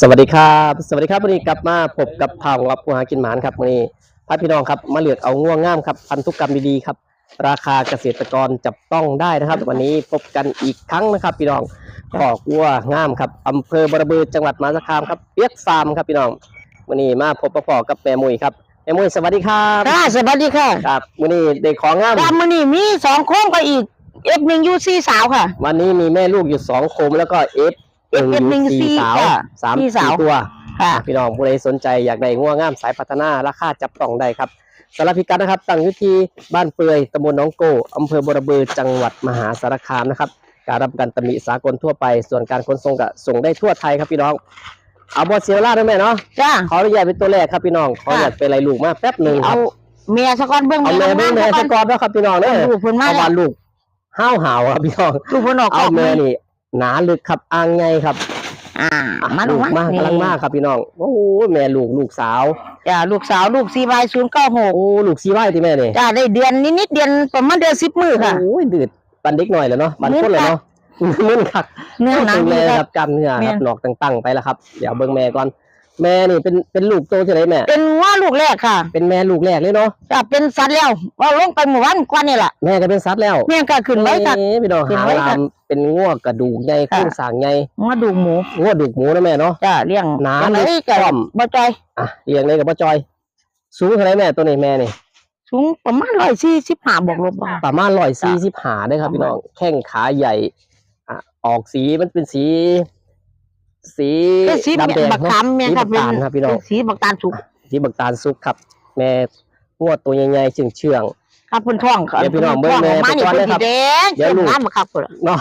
สวัสดีครับ สวัสดีครับวันนี้กลับมาพบกับข่าวของรับผู้หากินหมานครับวันนี้พาพี่น้องครับมาเลือกเอาง่วงง่ามครับพันธุกรรมดีๆครับ ราคาเกษตรกรจับต้องได้นะครับ วันนี้พบกันอีกครั้งนะครับ พี่น้องขอกวัวง่ามครับอำเภอบระบือจังหวัดมหาสารคามครับเปียกฟาร์มครับพี่น้องวันนี้มาพบประกอบกับแม่มุยครับแม่มุยสวัสดีครับค่ะสวัสดีค่ะครับวันนี้เด็กของง่ามดำมือนี่มีสองโค้งก็อีกเอฟหนึ่งยูซีสาวค่ะ วันนี้มีแม่ลูกอยู่สองโคมแล้วก็เอฟ F หนึ่งสี่สี่สาวค่ะสามสี่สี่สาวตัวค่ะพี่น้องผู้ใดสนใจอยากได้ง่วงงามสายพัฒนาราคาจับต้องได้ครับสารบพิกัดนะครับตั้งอยู่ที่บ้านเปื่อยตำบลหนองโกอำเภอบรบือจังหวัดมหาสารคามนะครับ การรับประกันตำหนิสากลทั่วไป ส่วนการขนส่งก็ส่งได้ทั่วไทยครับพี่น้อง เอาบอเซียร่าด้วยแม่เนาะจ้าขออนุญาตเป็นตัวแรกครับพี่น้องขออนุญาตเป็นไรลูกมาแป๊บหนึ่งคเอารับเมียสะกอนเบื้องเอาแม่เบิ้งแม่สะสกอร์แล้วครับพี่น้องเด้อลูกเพิ่นมาเอาแล้ววันลูกห้าวหาวครับพี่น้องลูกเพิ่นออกเอากแม่นี่นี่ หนาลึกครับอ่างไงครับ อ่าอะมาลูดูกมากกำลังมากครับพี่น้องโอ้โหแม่ลูกลูกสาวจ้าลูกสาวลูกซีวายศูนย์เก้าหกโอ้ลูกซีไว้ที่แม่นี่จ้าได้เดือนนิดๆเดือนประมาณเดือนสิบมือค่ะโอ้ยดืดปันเด็กหน่อยแล้วเนาะปันคนเลยเนาะมึนคักเนื้อหนังแม่ดีคครัรับบกำเนื้อแม่ครับหนอกตั้งๆไปแล้วครับ เดี๋ยวเบิ่งแม่ก่อน แม่นี่เป็นเป็นลูกโตที่ไหนแม่ เป็นว่าลูกแรกค่ะเป็นแม่ลูกแรกเลยเนาะจ้าเป็นสัตว์แล้วว่าลงไปหมู่บ้านกว่านี่แหละแม่ก็เป็นซัดแล้วแม่ก็ขึ้นไว้ค่ะ เอ๊ะพี่น้องขึ้นหางไว้ลาค่ะมเป็นง่วกระดูกใหญ่โครงสร้างใหญ่มาดูหมูง่วดุกหมูนะแม่เนาะ จ้าเลี้ยงหนาจังลึไดกก็ป้อม บ่จอย อะเลี้ยงเลยกับป้าจอย สูงเท่าไหรแม่ตัวนี้แม่นี่ สูงประมาณร้อยสี่สิบห้าบวกลบบ่ ประมาณร้อยสี่สิบหาได้ครับพี่น้องแข้งขาใหญ่อะออกสีมันเป็นสี สีเป็นสีดำแดงบักเนาะตำเนี่ยสีครับักตาลครับพี่น้องสีบักตาลสุกสีบักตาลซุกครับ แม่งวดตัวใหญ่ๆเชื่องเชื่องครับเพิ่นท้องครับเดี๋ยวพี่น้องเบิ่งท้แม่มานี่ไปก่อนเพิ่นเลยครับสีแดงเดี๋ยวลูก น้ำบักครับเพิ่นๆเนาะ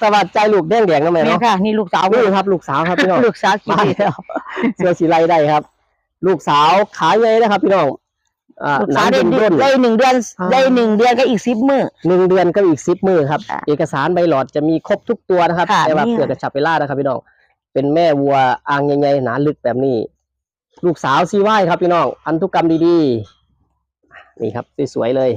สวัสดีใจลูกแดงแดงๆนะแม่นี่เนาะค่ะ นี่ลูกสาวนี่ครับลูกสาวครับพี่น้อง ลูกสาวกี่มาปีแล้วเสื้อสีไรได้ครับ ลูกสาวขาใหญ่นะครับ พี่น้องอ่าลูกหสานัวงได้ย่นๆได้หนึ่งเดือนอ่าได้หนึ่งเดือนก็อีกสิบมื้อ หนึ่งเดือนก็อีกสิบมือครับ ค่ะเอกสารใบหลอดจะมีครบทุกตัวนะครับค่ะแต่ว่านี่ เผื่อกระชับเวลานะครับพี่น้อง เป็นแม่วัวอ่างใหญ่ๆหนาลึกแบบนี้ ลูกสาวซีไว้ครับพี่น้องพันธุกรรมดีๆนี่ครับสวยๆเลย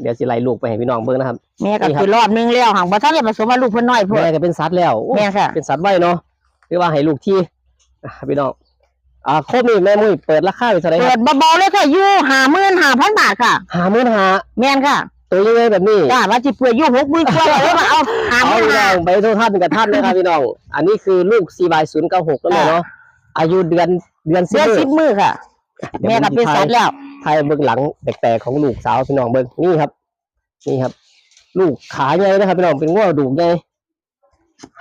เดี๋ยวสิไล่ลูกไปให้พี่น้องเบิ่งนะครับ แม่ก็นี่ครับคือรอบนึงแล้วห่างบ่ทันได้ผสมว่าลูกเพิ่นน้อยพุ่นแม่ก็เป็นสัตว์แล้วโอ้แม่ค่ะเป็นสัตว์ไว้เนาะหรือว่าให้ลูกที่อะพี่น้องอ่าครบนี่แม่มุ้ยเปิดราคาไปเท่าไหร่คเปิรับดเบาๆเลยค่ะอยู่55,000บาทค่ะหามื่นหาแม่นค่ะ ตัวใหญ่ๆแบบนี้จ้าว่าสิเปิดอยู่60,000กว่าแล้วมาเอาเอาพี่น้องไปทุกท่านกับท่านนะครับพี่น้อง อันนี้คือลูกซีบายศูนย์เก้าหกแล้วแม่เนาะอายุเดือนเดือนเดือนสิสิบบมื้อค่ะแม่ก็เป็นสัตว์แล้วไทยเบื้องหลังแปลกๆของลูกสาวพี่น้องเบิ้งนี่ครับ นี่ครับ ลูกขาใหญ่นะครับพี่น้องเป็นง้อดูกใหญ่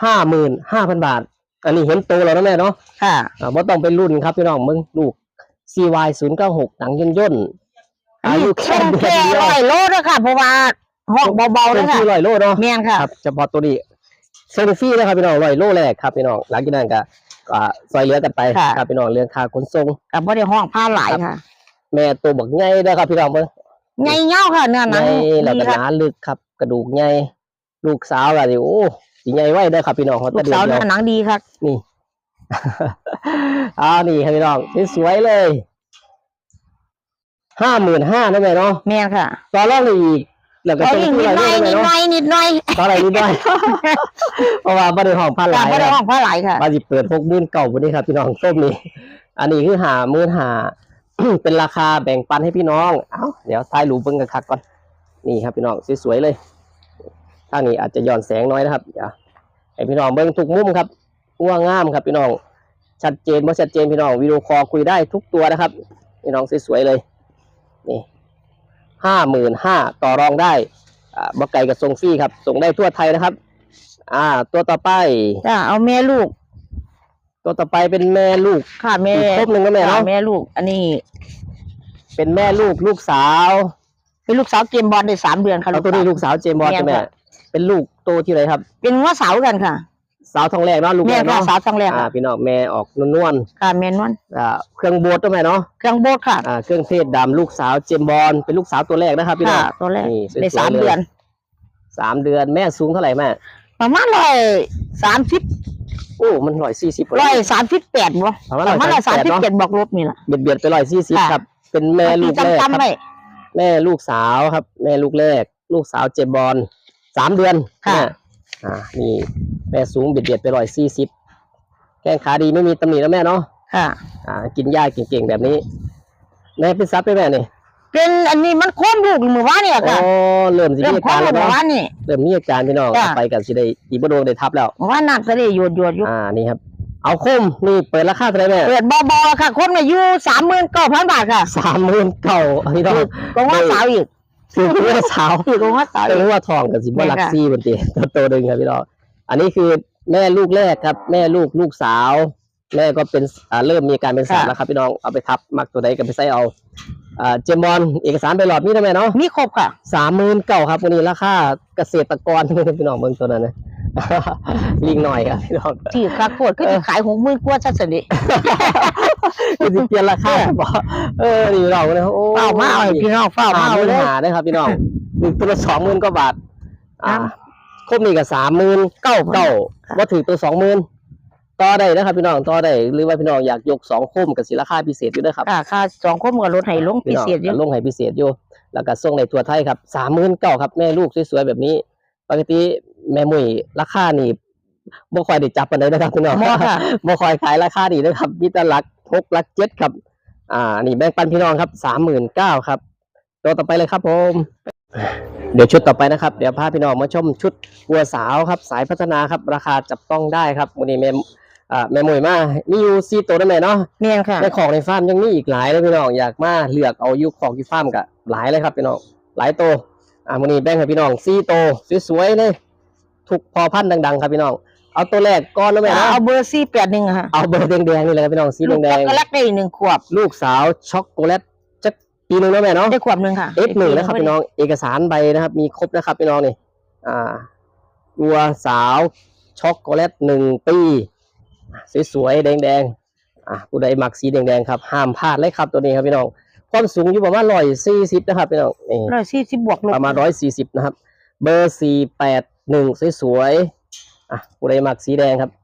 ห้าหมื่นห้าพันบาท อันนี้เห็นโตแล้วนะแม่เนาะค่ะอ่าว่าต้องเป็นรุ่นครับพี่น้องมึงลูก CY ศูนย์เก้าหกหนังย่นย่นๆ อายุแค่ส่งเดือนแค่เดียวร้อยโลเด้อค่ะเพราะว่าห้องเบาๆเป็เด้นอค่ะที่ลอยโลเนาะแม่นค่ะครับเฉพาะตัวนี้เซลฟี่นะครับพี่น้องลอยโลแรกครับพี่น้องหลังจากนั้นก็อ่าซอยเหลือกันไปค่ะครับพี่น้องเรื่องค่าขนส่งกับบ่ได้ห้องผ้าหลายค่ะ แม่ตัวบักใหญ่เด้อครับพี่น้องเบิ่งใหญ่เงาค่ะเนื้อหใหนังญ่แล้วดีก็หค่ะนาลึกครับ กระดูกใหญ่ลูกสาวอะดิโอ้สิใหญ่ไว้เด้อครับพี่น้องเขาลูตะกเดียสาววเดีเนื้ยวอหนังดีค่ะนี่อ้าวนี่ครับพี่น้องสวยๆเลย ห้าหมื่นห้านะแม่เนาะแม่นค่ะต่อรองได้อีกแล้วก็เอาส่งอีกที่นิดไหหน่อยนิดหแม่น่อยเนาะนิดหน่อยต่ออะไรนิดหน่อยเพราะว่าบ่ได้ห้องพันหค่ะลายบ่ได้นะห้องผ้าหลายค่ะว่าสิเปิดหกหมื่นเก่าวันนี้ครับพี่น้องต้มนี่อันนี้คือหาหมื่นหาเป็นราคาแบ่งปันให้พี่น้อง เอ้าเดี๋ยวท้ายรูปเบิ้งกันคักก่อนนี่ครับพี่น้องสวยๆเลยทางนี้อาจจะย้อนแสงน้อยนะครับเดี๋ยวให้พี่น้องเบิ้งทุกมุมครับง่วงงามครับพี่น้อง ชัดเจนบ่ชัดเจนพี่น้องวิดีโอคอลคุยได้ทุกตัวนะครับพี่น้องสวยๆเลย นี่ห้าหมื่นห้าต่อรองได้อ่าบ่ไก่กับส่งฟรีครับ ส่งได้ทั่วไทยนะครับ อ่า ตัวต่อไป จ้าเอาแม่ลูกตัวต่อไปเป็นแม่ลูก ค่ะแม่อีกครบหนึ่งแล้วแม่ค่ะเนาะแม่ลูก อันนี้เป็นแม่ลูกลูกสาวเป็นลูกสาวเกมบอลได้สามเดือนค่ะเอาตัวนี้ลูกสาวเจมส์บอลแม่ใช่ไหมค่ะเป็นลูกโตที่ไหนครับ เป็นงัวสาวกันค่ะ สาวทองแรกเนาะลูกแม่แรกค่ะเนาะสาวทั้งแรกอ่าค่ะพี่น้องแม่ออกนวลค่ะแม่นวลๆอ่าเครื่องโบดด้วยแม่เนาะเครื่องโบดค่ะอ่าเครื่องเทศดำลูกสาวเจมส์บอลเป็นลูกสาวตัวแรกนะครับพี่น้อค่ะงตัวแรกนี่สวยๆได้สามเลย เดือน สามเดือนแม่สูงเท่าไหร่แม่ประมาณร้อยสามสิบโอ้มันร้อยสี่สิบ ร้อยสามสิบแปดบ่ประมาณประมาณร้อยสามสิบ138 เจ็ดบอกลบนี่ล่ะ เบียดเบียดไปร้อยสี่สิบค่ะ ครับ เป็นแม่ลูกแรกคจำรับ จำไว้ แม่ลูกสาวครับ แม่ลูกแรก ลูกสาวเจมส์บอลสามเดือนค่ะ แม่อ่านี่ แม่สูงเบียดเบียดไปร้อยสี่สิบแข้งขาดีไม่มีตำหนิแล้วแม่เนาะค่ะ อ่า กินหญ้าเก่งๆแบบนี้แม่เป็นซับไปแม่นี่เป็นอันนี้มันโค้นลูกเมื่อวานเนี่ยอ๋อค่ะเริ่มสิเริ่มมีอาโค้กานรลูแล้วกเมื่อเนาะวานนี่ เริ่มมีอาการพี่น้องจ้ะเอาไปกันสิได้อีบโดนได้ทับแล้วเมื่อวานน้ำทะเลหยดหยดอยู่อ่านี่ครับ เอาคมนี่เปิดราคาเท่าไหร่แม่เปิดบอๆค่ะ คนมาอยู่สามหมื่นเก้าพันบาทค่ะสามหมื่นเก้าพี่น้องก็ว่าสาวอีกคือเพื่อสาวคือก็ว่าสาวเรีอียกกว่าทองกับสิบว่าแม่ลักค่ะซี่บนเตียงตัวหนึ่งครับพี่น้อง อันนี้คือแม่ลูกแรกครับ แม่ลูกลูกสาว แม่ก็เป็นอ่าเริ่มมีอาการเป็นสาวแล้วครับพี่น้องเอาไปทับมักตัวใดก็ไปใส่เอาอ่าเจมบอลเอกสารไปหลอดนี่ได้ไหมเนาะมีครบค่ะสามหมื่นเก้าครับวันนี้ราคาเกษตรกรพี่น้องเบิ่งตัวนั้นนะ ลิงหน่อยครับพี่น้องที่คาโคตรก็จะขายหกหมื่นกว่าชัดสิคือสิเปลี่ยนราคาบ่เออนี่เราเนี่ยโอ้เฝ้ามาเอาให้พี่น้องเฝ้ามาสามเอาหมื่นเลยหาได้ครับพี่น้องหนึ่งตัวละสองหมื่นกว่าบาท อ่า ครับครบนี่ก็สามหมื่นเก้าเก้าค่ะว่าถือตัวสองหมื่นต่อได้นะครับพี่น้องต่อได้หรือว่าพี่น้องอยากยกสองคมกับสิราคาพิเศษอยู่ด้วยครับค่ะค่าสองคนกับรถให้ลงพิพี่น้องเศษเยก็อะลงให้พิเศษอยู่ แล้วก็ส่งในตัวไทยครับสามหมื่นเก้าครับแม่ลูกสวยๆแบบนี้ปกติแม่มุยราคานี่บ่ค่อยได้จับกันเลยนะครับพี่น้องบ่ค่ะบ่ค่อยขายราคาดีนะครับมีแต่หลักหกหลักเจ็ดครับ อ่า นี่แบ่งปันพี่น้องครับสามหมื่นเก้าครับตัวต่อไปเลยครับผม เดี๋ยวชุดต่อไปนะครับ เดี๋ยวพาพี่น้องมาชมชุดวัวสาวครับ สายพัฒนาครับ ราคาจับต้องได้ครับวันนี้แม่อ่าแม่มวยมามีอยู่สี่ตัวได้ไหมเนาะเมียนค่ะในของในฟาร์มยังมีอีกหลายเลยพี่น้องอยากมาเลือกเอาอยุคของที่ฟาร์มกับหลายเลยครับพี่น้องหลายตัวอ่าวันนี้แบ่งให้พี่น้องสี่ตัวสวยๆเลยถูกพอพันธุ์ดังๆ ครับพี่น้องเอาตัวแรกก้อนแล้วแม่เนาะเอาเบอร์สี่แปดหนึ่งค่ะเอาเบอร์แดงๆนี่เลยครับพี่น้องสีลูกแดจังกรแลกได้หนึ่งขวบๆลูกสาวช็อกโกแลตจัก ปีหนึงแล้วแม่เนาะได้ขวบหนึ่งค่ะเอฟหนึ่งนะครับพี่น้องเอกสารใบนะครับ มีครบนะครับพี่น้องนี่อ่าตัวสาวช็อกโกแลตหนึ่งปีสวยๆแดงๆอะผู้ใดมักสีแดงๆครับห้ามพลาดเลยครับตัวนี้ครับพี่น้องความสูงอยู่ประมาณร้อยสี่สิบนะครับพี่น้องนี่ร้อยสี่สิบบวกลบประมาณร้อยสี่สิบนะครับ เบอร์สี่แปดหนึ่งสวยๆอะผู้ใดมักสีแดงครับอะ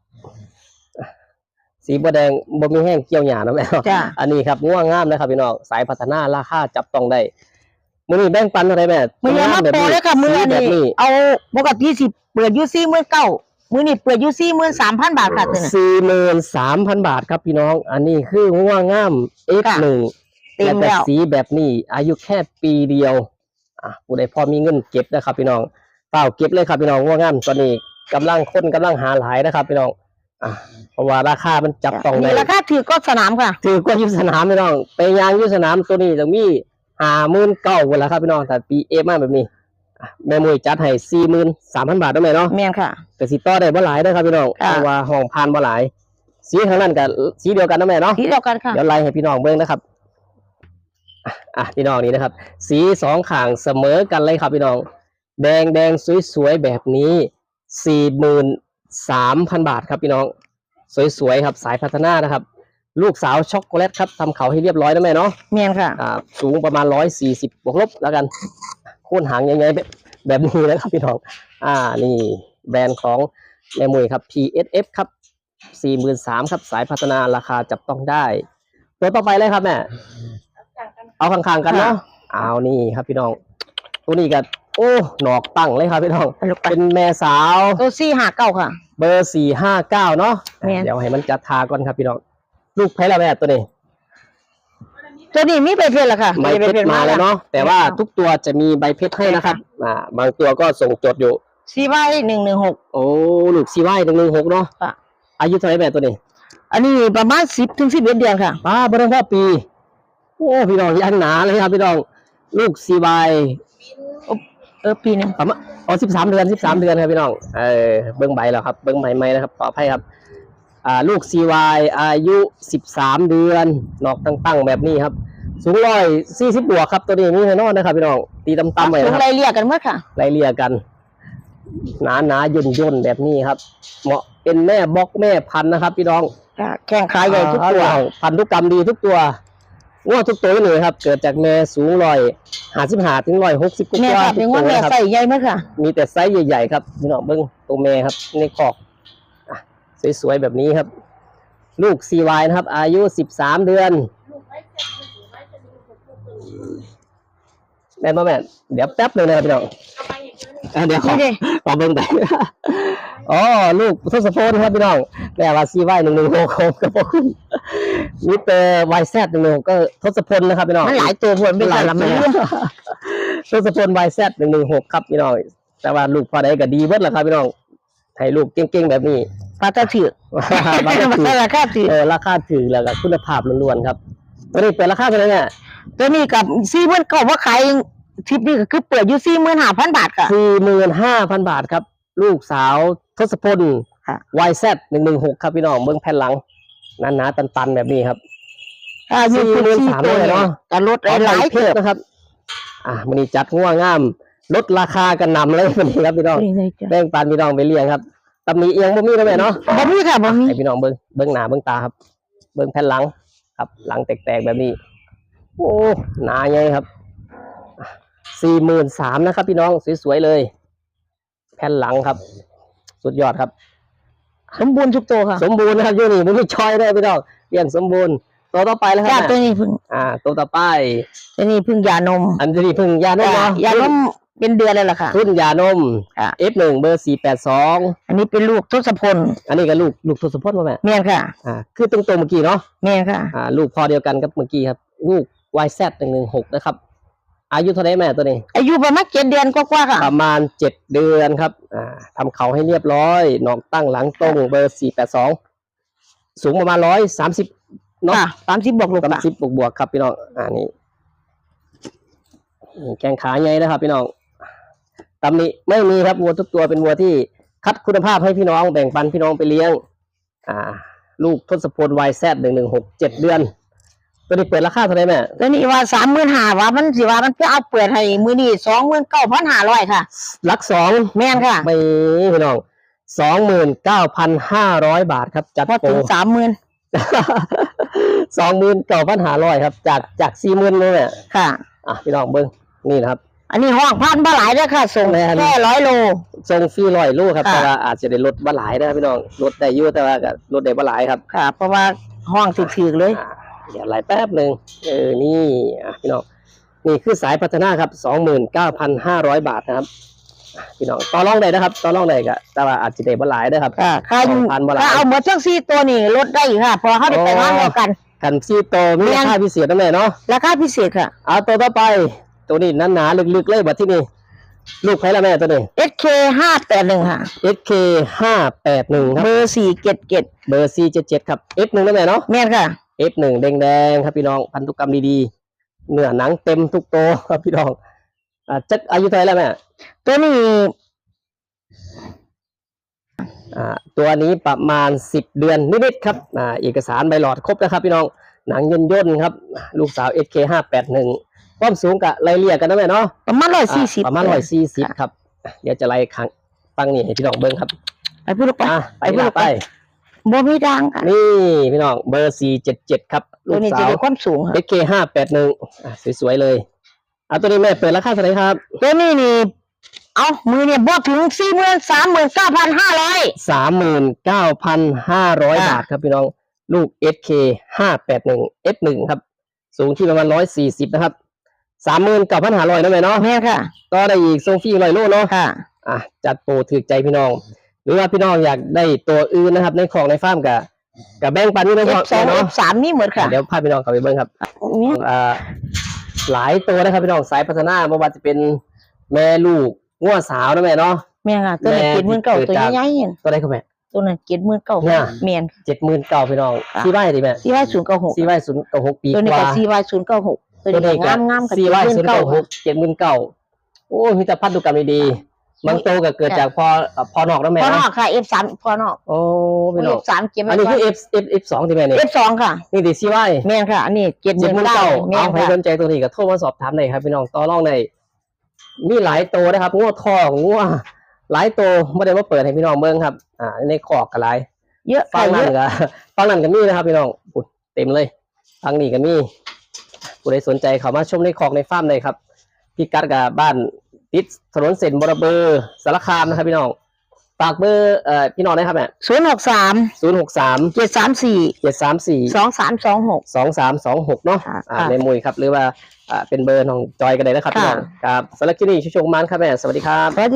สีบัวแดงบ่มีแห้งเกี่ยวหยานะแม่จ้าอันนี้ครับง่วงงามนะครับพี่น้องสายพัฒนาราคาจับต้องได้มือนี้แบ่งปันอะไรแม่มือนี้มาโปรเลยค่ะมือสีแบบนี้นี้เอาปกติสิเปิดอยูซี่มื่นเก้ามือนี้เปิดอยูซี่มื่นสามพันบาทค่ะตัวนี้สี่หมื่นสามพันบาทครับพี่น้อง อันนี้คือง่วงงาม X ค่ะหนึ่งเต็มแต่แล้ว สีแบบนี้ อายุแค่ปีเดียว อะผู้ใดพอมีเงินเก็บนะครับพี่น้องเปล่าเก็บเลยครับพี่น้องง่วงงามตอนนี้กำลังคนกำลังหาหลายนะครับพี่น้อง อะเพราะว่าราคามันจับต้องได้นี่ราคาถือก็สนามค่ะ ถือกว่าอยุสนามพี่น้องไปยางอยุสนามตัวนี้ต้องมีห้าหมื่นเก้าวันละครับพี่น้องแต่ปีเอมาแบบนี้อะแม่มวยจัดให้สี่หมื่นสามพันบาทได้ไหมเนาะเมียนค่ะแต่สีต่อได้บ่หลายนะครับพี่น้องค่ะเพราะว่าห้องพานบ่หลาย สีทางนั้นกับสีเดียวกันนะแม่เนาะที่เดียวกันค่ะเดี๋ยวไล่ให้พี่น้องเบิ่งนะครับอะอะพี่น้องนี่นะครับ สีสองข้างเสมอกันเลยครับพี่น้อง แดงแดงสวยๆแบบนี้สี่หมื่น สามพันบาทครับพี่น้อง สวยๆครับสายพัฒนานะครับ ลูกสาวช็อกโกแลตครับทำเขาให้เรียบร้อยนะแม่เนาะเมียนค่ะอ่าสูงประมาณร้อยสี่สิบบวกลบแล้วกันโค่นหางยังไงแบบแบบนี้นะครับพี่น้อง อ่านี่แบรนด์ของแม่มุยครับ PSF ครับสี่หมื่นสามครับสายพัฒนาราคาจับต้องได้ตัวต่อไปเลยครับแม่เอาข้างๆกันเนาะเอานี่ครับพี่น้องตัวนี้ก็ โอ้หนอกตั้งเลยครับพี่น้องลูกไปเป็นแม่สาว ตัวซี่หาเก้าค่ะ เบอร์สี่ห้าเก้าเนาะแม่น เดี๋ยวให้มันจัดทาก่อนครับพี่น้อง ลูกแพ้แล้วแม่ตัวนี้ ตัวนี้มีใบเพชรละค่ะใบเพชรมาแล้วเนาะแต่ว่าทุกตัวจะมีใบเพชรให้นะครับอ่าบางตัวก็ส่งจดอยู่ ซีไว้หนึ่งหนึ่งหก โอ้ลูกซีไว้หนึ่งหนึ่งหกเนาะค่ะ อายุเท่าไหร่แบบตัวนี้อันนี้ประมาณสิบถึงสิบเอ็ดเดือนค่ะ ป้าบริพ่อปี โอ้พี่น้องยันหนาเลยครับพี่น้อง ลูกซีไว เออปีหนึ่งประมาณอ๋อสิบสามเดือนสิบสามเดือนครับพี่น้องเออเบิ้งใบแล้วครับเบิ้งใบไหมนะครับขออภัยครับอ่าลูกซีไวอายุสิบสามเดือนนอกตั้งๆแบบนี้ครับ สูงร้อยสี่สิบบวกครับตัวนี้นี่แน่นอนนะครับพี่น้องตีต่ำๆไว้สูนะงครับไรเรียกกันเมื่อค่ะไล่เลี่ยกัน หนาหนาย่นย่นๆแบบนี้ครับ เหมาะเป็นแม่บล็อกแม่พันธุ์นะครับ พี่น้องค่ะแข้งขาใหญ่ทุกตัวอ่าพันธุกรรมดีทุกตัว งวดทุกตัวเลยครับ เกิดจากแม่สูงร้อยหาสิบหาถึงร้อยหกสิบกแม่ว่าค่ะทุเป็กนตัว่าวแม่นะครับใส่ใหญ่เมื่อค่ะ มีแต่ไซส์ใหญ่ๆครับพี่น้องเบิ้งตัวแม่ครับในคอกอะสวยๆแบบนี้ครับ ลูก CY นะครับ อายุสิบสามเดือนแม่นบ่แม่นเดี๋ยวแป๊บหนึงนะครับพี่น้องอะเดี๋ยวขอนี่ดิขอเบิ้งไป อ๋อลูกทศพลครับพี่น้องแม่ว่าซีไว้หนึ่งหนึ่งหกกับพวกคุณมิเตอร์ไวแซดหนึ่งหนึ่งหกก็ทศพลนะครับพี่น้องมันหลายตัวผลไม่ใช่ละมันเรื่องทศพลไวแซดหนึ่งหนึ่งหกครับพี่น้องแต่ว่าลูกพอได้ก็ดีเบิดแหละครับพี่น้องให้ลูกเก่งๆแบบนี้ปลาตะถือราคาปถือลาคาถือเออราคาถือแล้วก็คุณภาพล้วนๆครับตัวนี้เป็นราคาเท่าไหร่เนี่ยตัวนี้กับสี่หมื่นเก้าว่าขายทริปนี้ก็คือเปิดอยู่สี่หมื่นห้าพันบาทค่ะสี่หมื่นห้าพันบาทครับ ลูกสาวทศพลค่ะไวแซดหนึ่งหนึ่งหกครับพี่น้องเบิ้งแผ่นหลังหนาๆตันๆ แบบนี้ครับอายุสี่หมื่นสามตัวเลยเนอะแต่ลดหลายเพเพิ่ชมรนะครับ อะมันนี้จัดง่วงงาม ลดราคากันนำเลยวันนี้ครับพี่น้องแบ่งปันพี่น้องไปเลี้ยงครับตำหนิเอียงบ่มีแล้วแม่เนาะบ่มีค่ะบ่มีให้พี่น้องเบิ้งเบิ้งหน้าเบิ้งตาครับ เบิ้งแผ่นหลัง ครับ หลังแตกๆแบบนี้ โอ้หนาใหญ่ครับสี่หมื่นสามนะครับ พี่น้องสวยๆเลย แผ่นหลังครับ สุดยอดครับ สมบูรณ์ทุกตัวค่ะ สมบูรณ์นะครับอยูนี่มันไม่ชอยได้พี่น้องเลี้ยงสมบูรณ์ตัวต่อไปแล้วคจ้ารับตัวแม่นี้เพึ่งอ่า ตัวต่อไป ตัวนี้เพึ่งยานมอันที่เพึ่งยานมจ้ะเนาะยานมเป็นเดือนเลยล่ะค่ะ รุ่นยานม ค่ะ F1 เบอร์สี่แปดสองอันนี้เป็นลูกทศพลอันนี้ก็ลูกลูกทศพลมาแม่แม่นค่ะอ่า คือตรงตัวเมื่อกี้เนาะแม่นค่ะ อ่า ลูกพอเดียวกันกับเมื่อกี้ครับ ลูก YZ หนึ่งหนึ่งหกนะครับ อายุเท่าไหรแม่ตัวนี้ อายุประมาณเจ็ดเดือนกว่าๆค่ะ ประมาณเจ็ดเดือนครับ อ่าทำเขาให้เรียบร้อยหนอกตั้งหลังตรงเบอร์สี่แปดสองสูงประมาณร้อยสามสิบเนาะค่ะสามสิบบวกลูกสามค่ะสิบบวกบวกๆครับพี่น้องอ่านี่นี่แกงขาใหญ่นะครับ พี่น้องตำหนิไม่มีครับวัวทุกตัวเป็นวัวที่คัดคุณภาพให้พี่น้องแบ่งปันพี่น้องไปเลี้ยง อ่า ลูกทศพลวายแซดหนึ่งหนึ่งหกเจ็ดเดือน ตัวนี้เปิดราคาเท่าไหร่แม่ตัวนี้ว่าสามหมื่นห้าว่ามันสิว่ามันไปเอาเปิดให้มือนี่สองหมื่นเก้าพันห้าร้อยค่ะลักสองแม่นค่ะไม่พี่น้องสองหมื่นเก้าพันห้าร้อยบาทครับจัดพอโปรถึงสามหมื่นสองหมื่นเก้าพันห้าร้อยครับ จากจากสี่หมื่นเลยเนี่ยค่ะ อะพี่น้องเบิ้งนี่นะครับ อันนี้ห้องพันบ่หลายเด้อค่ะส่งแม่นแค่ร้อยโลทรงฟรีร้อยลูกครับค่ะแต่ว่าอาจจะได้ลดบ่หลายนะครับพี่น้องลดได้อยู่แต่ว่าก็ลดได้บ่หลายครับค่ะ เพราะว่าห้องถือๆเลยอ่า เดี๋ยวไล่แป๊บหนึ่งเออนี่อะพี่น้องนี่คือสายพัฒนาครับสองหมื่นเก้าพันห้าร้อยบาทนะครับอะพี่น้องต่อรองได้นะครับต่อรองได้ก็แต่ว่าอาจจะได้บ่หลายนะครับค่ะค่าสองพันบ่หลายถ้าเอาหมดทั้งสี่ตัวนี่ลดได้อีกค่ะเพอเขาได้ไปอ๋อร้านเดียวกันกันซีโตมีราคาพิเศษนะแม่เนาะราคาพิเศษค่ะ เอาตัวต่อไป ตัวนี้หนาๆลึกๆเลยบัดที่นี่ลูกใครละแม่ตัวนี้ SK ห้าแปดหนึ่งค่ะ SK ห้าแปดหนึ่งครับ เบอร์สี่เจ็ดเจ็ดเบอร์ C เจ็ดเจ็ดครับ F หนึ่งนะแม่เนาะ แม่นค่ะ F หนึ่งแดงๆครับพี่น้องพันธุกรรมดีๆเนื้อหนังเต็มทุกตัวครับพี่น้องอ่าจักอายุเท่าไหร่แล้วแม่ตัวนี้อ่าตัวนี้ประมาณสิบเดือนนิดๆครับอ่าเอกสารใบหลอดครบนะครับ พี่น้องหนังย่นย่นๆครับ ลูกสาว SK ห้าแปดหนึ่งความสูงกับไล่เลี่ยกันนะแม่เนาะประมาณร้อยสี่สิบประมาณร้อยสี่สิบครับ เดี๋ยวจะไล่ครั้งฟังนี่ให้พี่น้องเบิ้งครับ ไปพูดลูกไปอะไปไปละไปไป บ่มีดังค่ะนี่พี่น้องเบอร์สี่เจ็ดเจ็ดครับลูตัวกนี้สาจะวมีความสูงค่ะ SK ห้าแปดหนึ่งสวยๆเลยเอาตัวนี้แม่เปิดราคาเท่าไหร่ครับตัวนี้นี่ เอามือเนี่ยบวกถึงสี่หมื่นสามหมื่นเก้าพันห้าร้อยสามหมื่นเก้าพันห้าร้อยค่ะบาทครับพี่น้องลูก SK ห้าแปดหนึ่ง F หนึ่งครับ สูงที่ประมาณร้อยสี่สิบนะครับสามหมื่นเก้าพันห้าร้อยนะแม่เนาะแม่นค่ะ ก็ได้อีกทรงฟรีร้อยโลเนาะ ค่ะ อะจัดโปรถือใจพี่น้องห รือว่าพี่น้องอยากได้ตัวอื่นนะครับ ในของในฟาร์มกับกับแบ่งปันนี่นะ F พ่อสองเนาะ F สามนี่เหมือนค่ะ เดี๋ยวพาพี่น้องเข้าไปเบิ่งครับเนี่ยอ่าหลายตัวนะครับพี่น้องสายพัฒนาไม่ว่าจะเป็นแม่ลูกงัวสาวนะแม่เนาะ แม่นค่ะ ตัวนี้แม่เจ็ดหมื่นเก้าที่เกิตัวดจากใหญ่ๆเนี่ยตัวได้ครับแม่ตัวนั้นเจ็ดหมื่นเก้าเนี่ย แม่นเจ็ดหมื่นเก้าพี่น้องค่ะซีไว้ดิแม่ซีวายศูนย์เก้าหกซีไว้ศูนย์เก้าหกปีตัวนี้กก็ว่าซีวายศูนย์เก้าหกตัวตัวนี้นี้ก็ก็งามงามๆกับซีเจ็ดไว้หมื่ศูนนย์เก้าเก้าหกเจ็ดหมื่นเก้าโอ้มีแต่พันธุกรรมดีๆ บางโตวก็เกิดจากพอเอ่อพอนอกนะแม่พอนอนะกค่ะ F สามพอนอก โอ้พี่น้อง F สามเจ็ดอันนี้คือ F F F สองที่แม่นี่ F สองค่ะ นี่ดิซีไว้แม่นค่ะ อันนี้เจ็ดหเจ็ดมื่นหมื่นเก้าเก้าแม่เอานใครค่ะ สนใจตัวนี้ก็โทรมาสอบถามหน่อยครับพี่น้องต่อรองในอยมีหลายตัวนะครับงัวทองงัวหลายตัวไม่ได้มาเปิดให้พี่น้องเบิ่งครับ อ่า ในขอกกันหลายเยอะฟัค่ะงเยนั่นอะก็ ฟังนั่นก็มีนะครับ พี่น้องอุ๊ยเต็มเลยฟังนี่ก็มีผู้ใดสนใจเขามาชมในคอกในฟาร์มเลยครับพี่กัดกับบ้าน ติดถนนเส้นบรเบอร์สารคามนะครับพี่น้องฝากเบอร์เอ่อพี่น้องนะครับแม่ศูนย์หกสามศูนย์หกสามเจ็ดสามสี่เจ็ดสามสี่สองสามสองหกสองสามสองหกเนาะค่ะอ่าค่ะในมุยครับ หรือว่าอ่าเป็นเบอร์ของจอยกันเลยนะครับพี่น้องค่ะครับสำหรับที่นี่ชุชงมานครับแม่สวัสดีครับสวัสดี